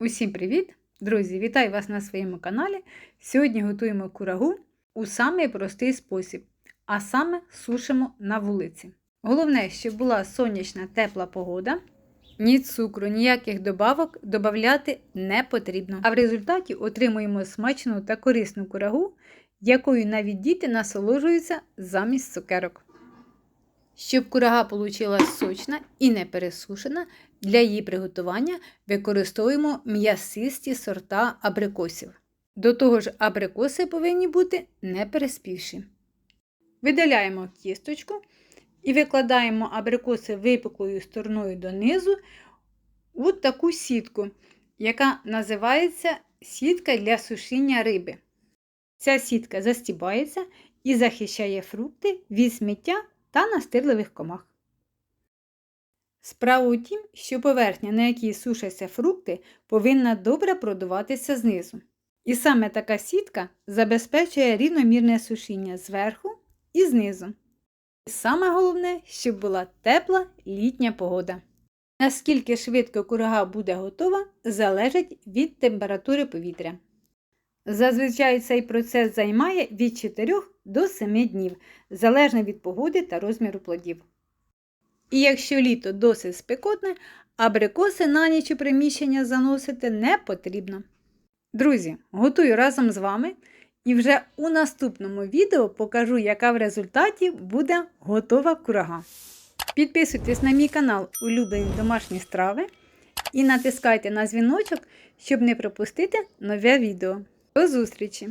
Усім привіт! Друзі, вітаю вас на своєму каналі. Сьогодні готуємо курагу у самий простий спосіб, а саме сушимо на вулиці. Головне, щоб була сонячна тепла погода. Ні цукру, ніяких добавок додати не потрібно. А в результаті отримуємо смачну та корисну курагу, якою навіть діти насолоджуються замість цукерок. Щоб курага получила сочна і не пересушена, для її приготування використовуємо м'ясисті сорта абрикосів. До того ж, абрикоси повинні бути не переспівші. Видаляємо кісточку і викладаємо абрикоси випуклою стороною донизу у таку сітку, яка називається сітка для сушіння риби. Ця сітка застібається і захищає фрукти від сміття та настирливих комах. Справа у тім, що поверхня, на якій сушаться фрукти, повинна добре продуватися знизу. І саме така сітка забезпечує рівномірне сушіння зверху і знизу. І саме головне, щоб була тепла літня погода. Наскільки швидко курага буде готова, залежить від температури повітря. Зазвичай цей процес займає від 4 до 7 днів, залежно від погоди та розміру плодів. І якщо літо досить спекотне, абрикоси на ніч у приміщення заносити не потрібно. Друзі, готую разом з вами і вже у наступному відео покажу, яка в результаті буде готова курага. Підписуйтесь на мій канал Улюблені домашні страви і натискайте на дзвіночок, щоб не пропустити нове відео. До зустрічі!